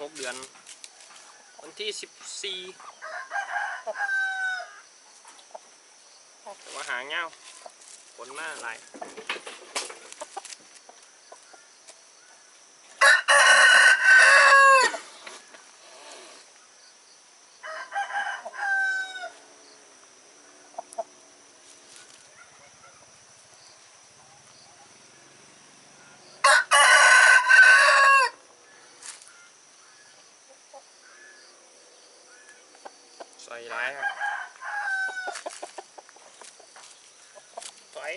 หกเดือน วันที่สิบสี่แต่ว่าหางเงาผลมาหลาย ใส่ร้ายครับถอย